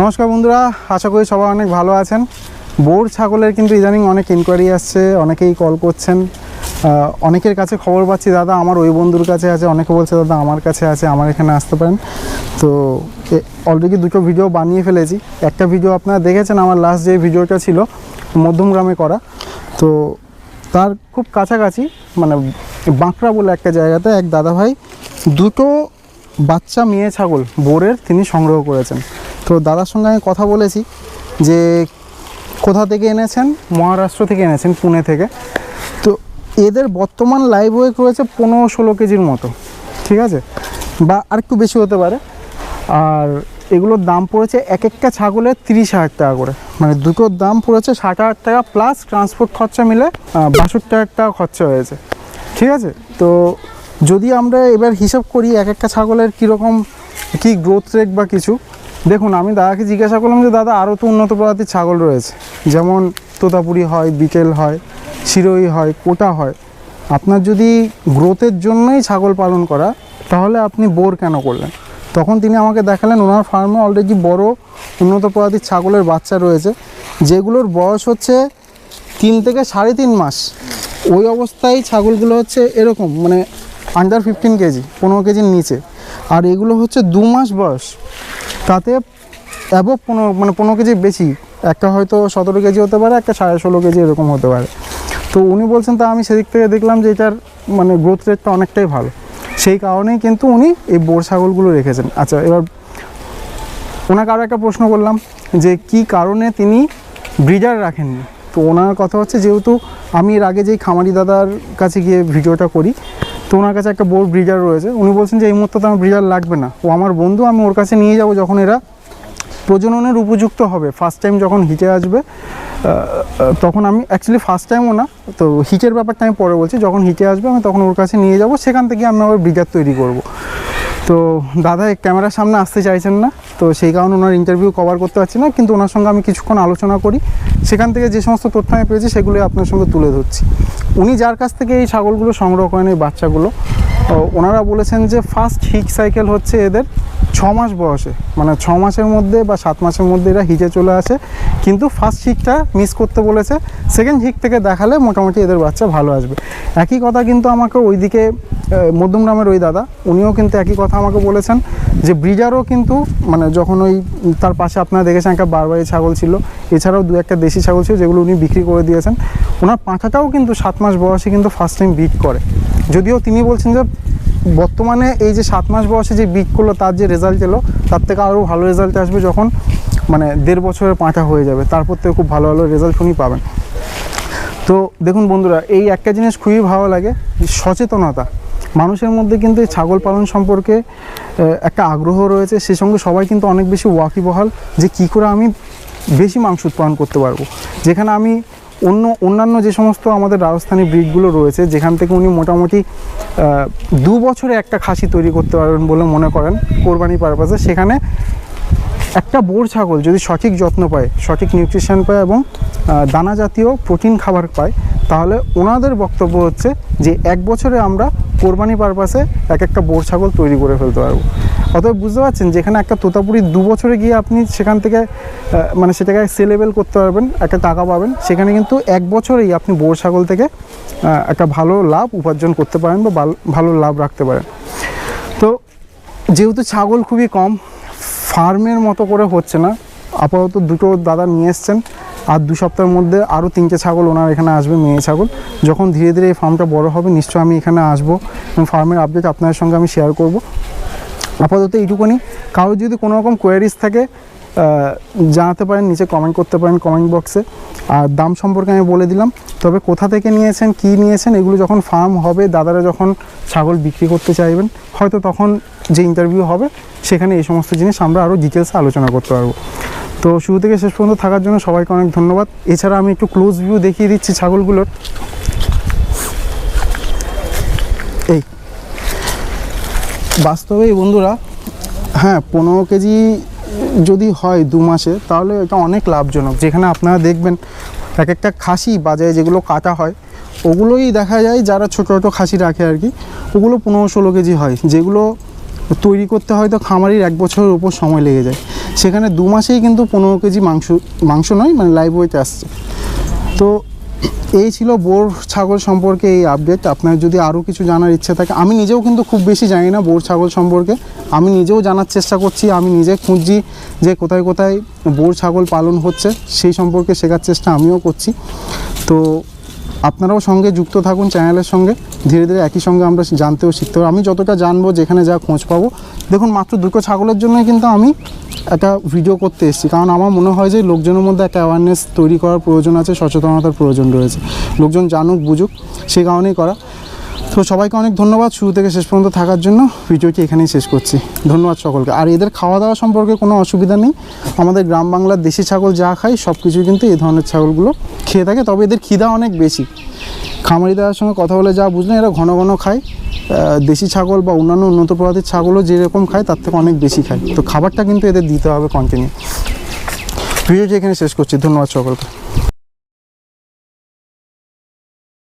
নমস্কার বন্ধুরা, আশা করি সবাই অনেক ভালো আছেন। বোর ছাগলের কিন্তু ইদানিং অনেক ইনকোয়ারি আসছে, অনেকেই কল করছেন। অনেকের কাছে খবর পাচ্ছি, দাদা আমার ওই বন্ধুর কাছে আছে, অনেকে বলছে, দাদা, আমার কাছে আছে, আমার এখানে আসতে পারেন। তো অলরেডি দুটো ভিডিও বানিয়ে ফেলেছি। একটা ভিডিও আপনারা দেখেছেন, আমার লাস্ট যে ভিডিওটা ছিল, মধ্যমগ্রামে করা। তো, তার খুব কাছাকাছি মানে বাঁকড়া বলে একটা জায়গাতে এক দাদাভাই দুটো বাচ্চা, মেয়ে, ছাগল, বোরের তিনি সংগ্রহ করেছেন। তো দাদার সঙ্গে আমি কথা বলেছি যে কোথা থেকে এনেছেন? মহারাষ্ট্র থেকে এনেছেন, পুনে থেকে। তো এদের বর্তমান লাইভ ওয়েট রয়েছে পনেরো ষোলো কেজির মতো, ঠিক আছে? বা আর একটু বেশি হতে পারে। আর এগুলোর দাম পড়েছে এক একটা ছাগলের তিরিশ হাজার টাকা করে। মানে দুটোর দাম পড়েছে ষাট হাজার টাকা প্লাস ট্রান্সপোর্ট খরচা মিলে বাষট্টি হাজার টাকা খরচা হয়েছে, ঠিক আছে? তো যদি আমরা এবার হিসাব করি এক একটা ছাগলের কীরকম, কী গ্রোথ রেট বা কিছু দেখুন, আমি দাদাকে জিজ্ঞাসা করলাম যে, দাদা, আরও তো উন্নত প্রজাতির ছাগল রয়েছে। যেমন তোতাপুরি হয়, বিকেল হয়, শিরোই হয়, কোটা হয়। আপনার যদি গ্রোথের জন্যই ছাগল পালন করা, তাহলে আপনি বোর কেন করলেন? তখন তিনি আমাকে দেখালেন, ওনার ফার্মে অলরেডি বড় উন্নত প্রজাতির ছাগলের বাচ্চা রয়েছে, যেগুলোর বয়স হচ্ছে তিন থেকে সাড়ে তিন মাস। ওই অবস্থায় ছাগলগুলো হচ্ছে এরকম মানে আন্ডার ফিফটিন কেজি, পনেরো কেজির নিচে। আর এগুলো হচ্ছে দু মাস বয়স। তাতে অ্যাবভ পনেরো মানে পনেরো কেজি বেশি। একটা হয়তো সতেরো কেজি হতে পারে, একটা সাড়ে ষোলো কেজি এরকম হতে পারে। তো উনি বলছেন, তা আমি সেদিক থেকে দেখলাম যে এটার মানে গ্রোথ রেটটা অনেকটাই ভালো। সেই কারণেই কিন্তু উনি এই বোর ছাগলগুলো রেখেছেন। আচ্ছা এবার ওনাকে আরও একটা প্রশ্ন করলাম যে কি কারণে তিনি ব্রিডার রাখেননি? তো ওনার কথা হচ্ছে যেহেতু আমি এর আগে যেই খামারি দাদার কাছে গিয়ে ভিডিওটা করি, তো ওনার কাছে একটা বোর ব্রিডার রয়েছে। উনি বলছেন যে, এই মুহূর্তে তো আমার ব্রিডার লাগবে না। ও আমার বন্ধু, আমি ওর কাছে নিয়ে যাব যখন এরা প্রজননের উপযুক্ত হবে। ফার্স্ট টাইম যখন হিটে আসবে তখন আমি অ্যাকচুয়ালি ফার্স্ট টাইমও না, তো হিটের ব্যাপারটা আমি পরে বলছি। যখন হিটে আসবে, আমি তখন ওর কাছে নিয়ে যাব, সেখান থেকে আমি আবার ব্রিডার তৈরি করব। তো দাদা ক্যামেরার সামনে আসতে চাইছেন না? তো সেই কারণে ওনার ইন্টারভিউ কভার করতে পারছি না, কিন্তু ওনার সঙ্গে আমি কিছুক্ষণ আলোচনা করি। সেখান থেকে যে সমস্ত তথ্য আমি পেয়েছি সেগুলোই আপনার সঙ্গে তুলে ধরছি। উনি যার কাছ থেকে এই ছাগলগুলো সংগ্রহ করেন, এই বাচ্চাগুলো ওনারা বলেছেন যে ফার্স্ট হিক সাইকেল হচ্ছে এদের ছ মাস বয়সে। মানে ছ মাসের মধ্যে বা সাত মাসের মধ্যে এরা হিজে চলে আসে। কিন্তু ফার্স্ট হিকটা মিস করতে বলেছে। সেকেন্ড হিক থেকে দেখালে মোটামুটি এদের বাচ্চা ভালো আসবে। একই কথা কিন্তু আমাকে ওইদিকে মধ্যমগ্রামের ওই দাদা, উনিও কিন্তু একই কথা আমাকে বলেছেন যে ব্রিডারও কিন্তু মানে যখন ওই তার পাশে আপনারা দেখেছেন একটা বারবারি ছাগল ছিল, এছাড়াও দু একটা দেশি ছাগল ছিল যেগুলো উনি বিক্রি করে দিয়েছেন। ওনার পাঁঠাটাও কিন্তু সাত মাস বয়সে কিন্তু ফার্স্ট টাইম বিট করে। যদিও তিনি বলছেন যে বর্তমানে এই যে সাত মাস বয়সে যে বিট করল, তার যে রেজাল্ট এলো, তার থেকে আরও ভালো রেজাল্ট আসবে যখন মানে দেড় বছরের পাঁঠা হয়ে যাবে। তারপর থেকে খুব ভালো ভালো রেজাল্ট উনি পাবেন। তো দেখুন বন্ধুরা, এই একটা জিনিস খুবই ভালো লাগে, সচেতনতা। মানুষের মধ্যে কিন্তু এই ছাগল পালন সম্পর্কে একটা আগ্রহ রয়েছে। সে সঙ্গে সবাই কিন্তু অনেক বেশি ওয়াকিবহাল যে কী করে আমি বেশি মাংস উৎপাদন করতে পারব। যেখানে আমি অন্য, অন্যান্য যে সমস্ত আমাদের রাজস্থানী ব্রিডগুলো রয়েছে, যেখান থেকে উনি মোটামুটি দু বছরে একটা খাসি তৈরি করতে পারবেন বলে মনে করেন, কোরবানি পারপাসে সেখানে একটা বোর ছাগল যদি সঠিক যত্ন পায়, সঠিক নিউট্রিশন পায় এবং দানা জাতীয় প্রোটিন খাবার পায়, তাহলে ওনাদের বক্তব্য হচ্ছে যে এক বছরে আমরা কোরবানি পারপাসে এক একটা বোর ছাগল তৈরি করে ফেলতে পারব। অতএব বুঝতে পারছেন যেখানে একটা তোতাপুরি দু বছরে গিয়ে আপনি সেখান থেকে মানে সেটাকে সেলেবেল করতে পারবেন, একটা টাকা পাবেন। সেখানে কিন্তু এক বছরেই আপনি বোর ছাগল থেকে একটা ভালো লাভ উপার্জন করতে পারেন বা ভালো- লাভ রাখতে পারেন। তো যেহেতু ছাগল খুবই কম ফার্মের মতো করে হচ্ছে না, আপাতত দুটো দাদা নিয়ে এসছেন। আর দু সপ্তাহের মধ্যে আরও তিনটে ছাগল ওনার এখানে আসবে, মেয়ে ছাগল। যখন ধীরে ধীরে এই ফার্মটা বড় হবে, নিশ্চয়ই আমি এখানে আসব এবং ফার্মের আপডেট আপনাদের সঙ্গে আমি শেয়ার করব। আপাতত এইটুকুনি। কারও যদি কোনো রকম কোয়ারিজ থাকে জানাতে পারেন, নিচে কমেন্ট করতে পারেন কমেন্ট বক্সে আর দাম সম্পর্কে আমি বলে দিলাম, তবে কোথা থেকে নিয়েছেন, কি নিয়েছেন, এগুলো যখন ফার্ম হবে, দাদারা যখন ছাগল বিক্রি করতে চাইবেন, হয়তো তখন যে ইন্টারভিউ হবে, সেখানে এই সমস্ত জিনিস আমরা আরও ডিটেলসে আলোচনা করতে পারব। তো শুরু থেকে শেষ পর্যন্ত থাকার জন্য সবাইকে অনেক ধন্যবাদ। এছাড়া আমি একটু ক্লোজ ভিউ দেখিয়ে দিচ্ছি ছাগলগুলোর। এই। বাস্তবেই বন্ধুরা হ্যাঁ পনেরো কেজি যদি হয় দু মাসে, তাহলে এটা অনেক লাভজনক। যেখানে আপনারা দেখবেন এক একটা খাসি বাজারে যেগুলো কাটা হয়, ওগুলোই দেখা যায় যারা ছোটো ছোটো খাসি রাখে আর কি, ওগুলো পনেরো ষোলো কেজি হয়। যেগুলো তৈরি করতে হয়তো খামারির এক বছরের উপর সময় লেগে যায়। সেখানে দু মাসেই কিন্তু পনেরো কেজি মাংস মাংস নয় মানে লাইভ ওয়েট আসছে। তো এই ছিল বোর ছাগল সম্পর্কে এই আপডেট আপনার যদি আরও কিছু জানার ইচ্ছে থাকে, আমি নিজেও কিন্তু খুব বেশি জানি না বোর ছাগল সম্পর্কে। আমি নিজেও জানার চেষ্টা করছি, আমি নিজে খুঁজছি যে কোথায় কোথায় বোর ছাগল পালন হচ্ছে, সেই সম্পর্কে শেখার চেষ্টা আমিও করছি। তো আপনারাও সঙ্গে যুক্ত থাকুন চ্যানেলের সঙ্গে, ধীরে ধীরে একই সঙ্গে আমরা জানতেও শিখতে পারব। আমি যতটা জানব, যেখানে যা খোঁজ পাবো, দেখুন মাত্র দুটো ছাগলের জন্যই কিন্তু আমি একটা ভিডিও করতে এসেছি। কারণ আমার মনে হয় যে লোকজনের মধ্যে একটা অ্যাওয়ারনেস তৈরি করার প্রয়োজন আছে, সচেতনতার প্রয়োজন রয়েছে। লোকজন জানুক, বুঝুক সেই কারণেই করা। তো সবাইকে অনেক ধন্যবাদ শুরু থেকে শেষ পর্যন্ত থাকার জন্য। ভিডিওটি এখানেই শেষ করছি। ধন্যবাদ সকলকে। আর এদের খাওয়া দাওয়া সম্পর্কে কোনো অসুবিধা নেই। আমাদের গ্রাম বাংলার দেশি ছাগল যা খায় সব কিছুই কিন্তু এই ধরনের ছাগলগুলো খেয়ে থাকে। তবে এদের খিদা অনেক বেশি। খামারিদার সঙ্গে কথা বলে যা বুঝলেন, এরা ঘন ঘন খায়। দেশি ছাগল বা অন্যান্য উন্নত প্রজাতির ছাগলও যেরকম খায়, তার থেকে অনেক বেশি খায়। তো খাবারটা কিন্তু এদের দিতে হবে কন্টিনিউ ভিডিওটি এখানে শেষ করছি। ধন্যবাদ সকলকে।